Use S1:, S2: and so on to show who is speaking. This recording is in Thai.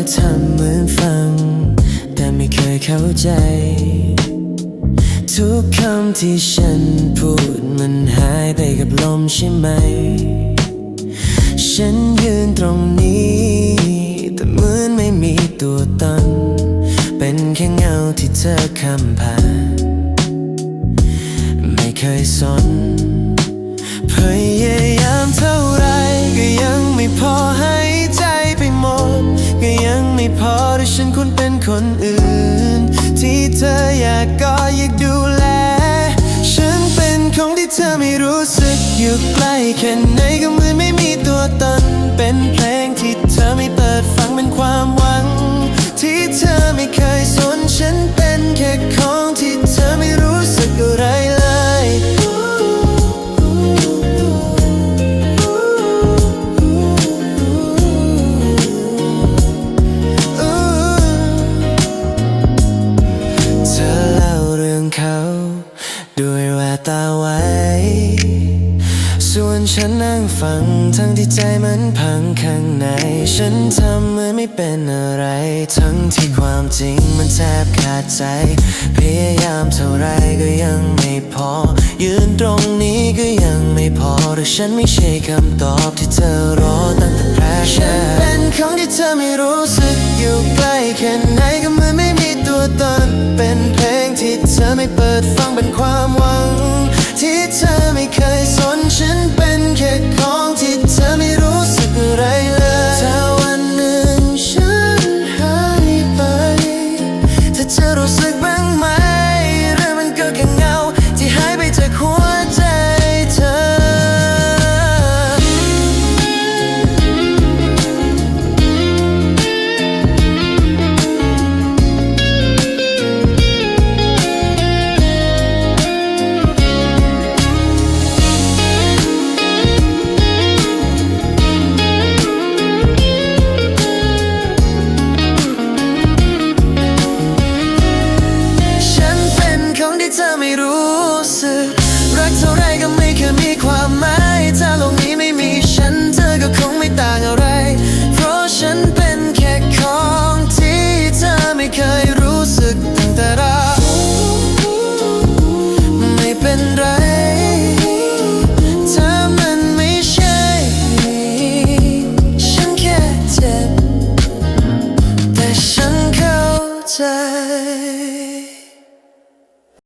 S1: ธอทำเหมือนฟัง แต่ไม่เคยเข้าใจ ทุกคำที่ฉันพูดมันหายไปกับลมใช่ไหม ฉันยืนตรงนี้ แต่เหมือนไม่มีตัวตน เป็นแค่เงาที่เธอคำผ่าน ไม่เคยสนเพยาย คนอื่น ที่เธออยากกอดอยากดูแล ฉันเป็นของที่เธอไม่รู้สึกอยู่ใกล้แค่ไหนก็เหมือนไม่มีตัวตน เป็นเพลงที่เธอไม่เปิด ไว้ ส่วนฉันนั่งฟังทั้งที่ใจมันพังข้างใน ฉันทำเหมือนไม่เป็นอะไร ทั้งที่ความจริงมันแทบขาดใจ พยายามเท่าไรก็ยังไม่พอ ยืนตรงนี้ก็ยังไม่พอแต่ฉันไม่ใช่คำตอบที่เธอรอตั้งแต่แรกฉันเป็นของที่เธอไม่รู้สึกอยู่ใกล้แค่ไหนก็เหมือนไม่มีตัวตนเป็นเพลงที่เธอไม่เปิดฟังเป็น